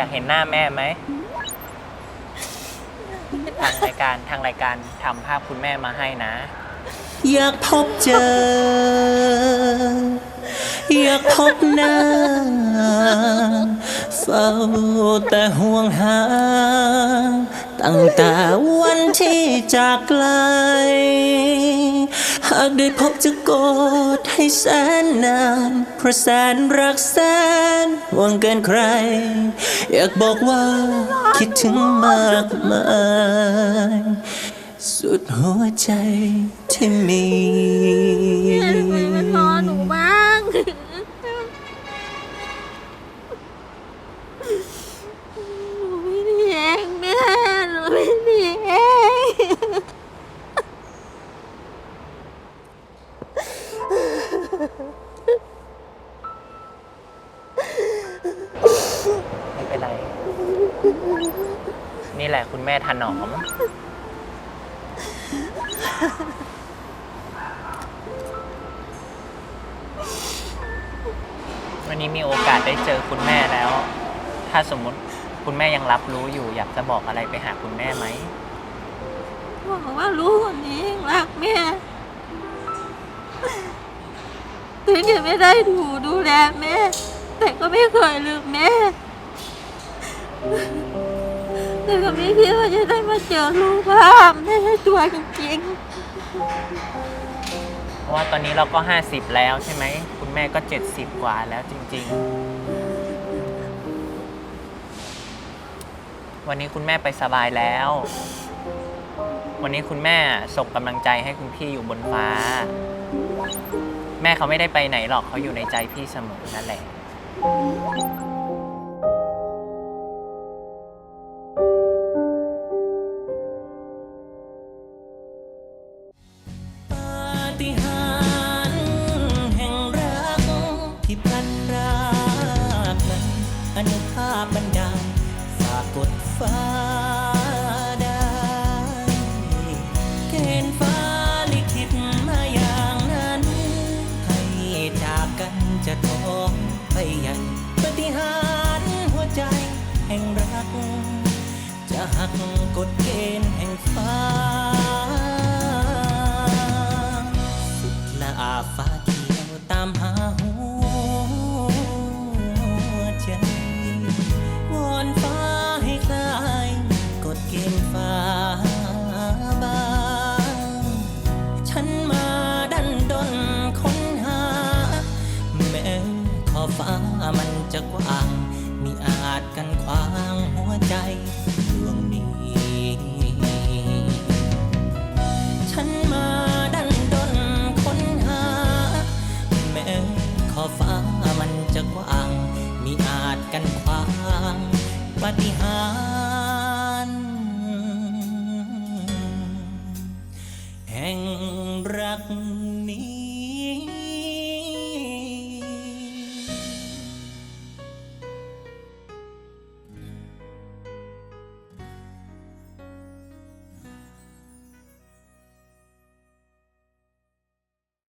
อยากเห็นหน้าแม่ไหม ทางรายการทางรายการทำภาพคุณแม่มาให้นะ อยากพบเจอ อยากพบหน้าเฝ้าแต่ห่วงหา ตั้งแต่วันที่จากไกล หากได้พบจะกอดให้แสนนานเพราะแสนรักแสนหวังเกินใคร อยากบอกว่าคิดถึงมากมาย สุดหัวใจที่มีทำไมมันรอหนูบ้างหนูไม่ได้เองแม่หนูไม่ได้เอง ไม่เป็นไร นี่แหละคุณแม่ถนอม วันนี้มีโอกาสได้เจอคุณแม่แล้ว ถ้าสมมติคุณแม่ยังรับรู้อยู่ อยากจะบอกอะไรไปหาคุณแม่ไหม บอกว่าลูกคนนี้ยังรัก แม่ถึงจะไม่ได้ดูดูแลแม่ แต่ก็ไม่เคยลืมแม่ แต่ก็ไม่คิดว่าจะได้มาเจอลูกภาพแม่ตัวจริงเพราะว่าตอนนี้เราก็ 50 แล้วใช่ไหม คุณแม่ก็ 70 กว่าแล้วจริง ๆ วันนี้คุณแม่ไปสบายแล้ว วันนี้คุณแม่ส่งกำลังใจให้คุณพี่อยู่บนฟ้า แม่เขาไม่ได้ไปไหนหรอกเขาอยู่ในใจพี่เสมอนั่นแหละ ปาฏิหาริย์แห่งรักที่พลันรากนั้นอนุภาพบันดาลฝากกดฟ้า ก จะหักกฎเกณฑ์แห่งฟ้า สุดละอาฟ้าเขียวตามหาหัวใจ วอนฟ้าให้คลายกฎเกณฑ์ฟ้าบาง ฉันมาดันดนค้นหา แม้ขอฟ้ามันจะกว่า มันจะกว้าง มีอาจกันขวางปฏิหาร